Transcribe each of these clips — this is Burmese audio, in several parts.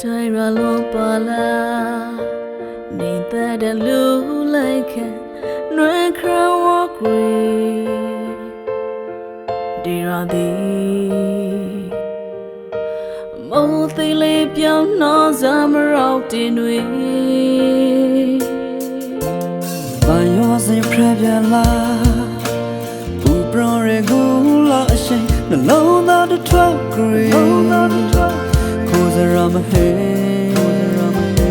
တိုင်းရလုံးပါလာနေတဲ့လူလိုက်ခဲနွယ်ခရဝကွေဒီရာဒီမောသေးလေးပြောင်းနှောစမရောက်တင်တွေဘာရောစင်ဖရပြလာဘူပရော်ရကိုလာအရှိန်နှလုံးသားတစ်ထွက်ကြွေ ဂရီကိုစရမဟေ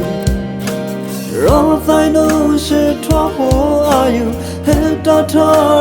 ရောသိုင်းလို့ရှိထွားဖို့အာယူဟဲ့တာတော်ရတဲ့အ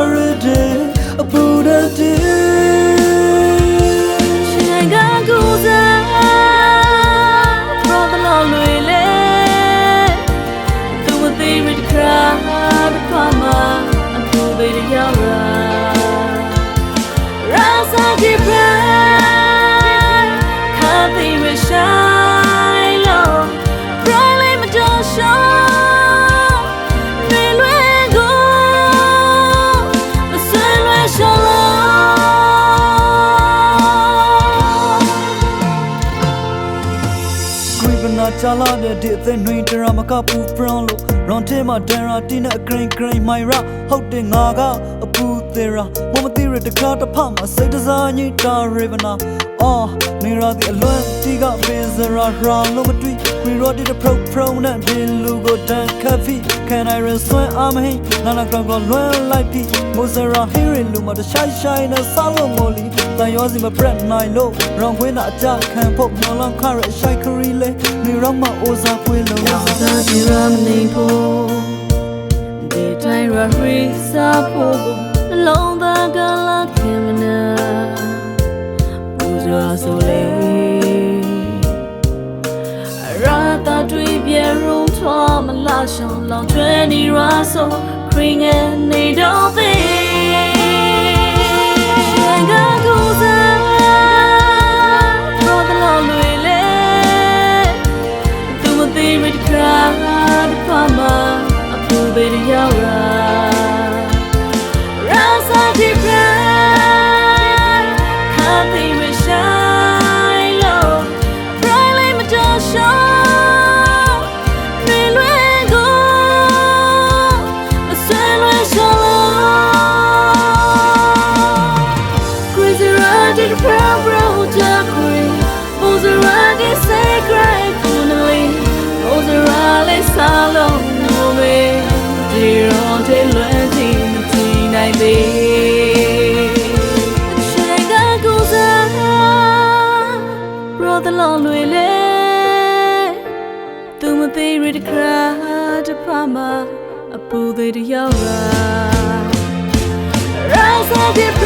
နာချလာတဲ့ဒီအသက်နှွေးတရမကပူပရောင်းလို့ရွန်ထဲမှာဒန်ရာတင်းနဲ့ဂရိန်ဂရိန်မိုင်ရာဟုတ်တယ်ငါကအပူသေးရာမမသိရတကားတစ်ဖက်မှာစိတ်တစားညိတာရေဗနာအော်နေရာဒီအလွမ်းတီကပင်စရာရာလုံးမတွေ့ဂရီရော်ဒီတပရိုပရိုနဲ့ဒီလူကိုတန်ခဖီ Can I run swim I'm hey နာနာကောင်ကလွမ်းလိုက်ပြီမိုဇရာဟီရီလူမတရှိုင်းရှိုင်းနဲ့ဆောင်းလို့မိုလီတန်ရောစီမပရက်နိုင်လို့ရောင်ခွင်းတာအကြခံဖို့မျောလန်းခရအရှိုက်ခရီလေ နေရမအိုစာပွေးလို့သာဒီရမနေဖို့ဒီတိုင်းရရီစားဖို့လုံးသားကလာခင်မနာဘူဇရာဆိုလေရာတာတွေ့ပြရုံထွားမလာရှောင်းလောင်ကျွဲနေရဆိုခရင်ငယ်နေတော့သေး ရာစာ သူမသိရတဲ့ခါတစ်ဖာမအပူသေးတယောက်လာ Rise of the brand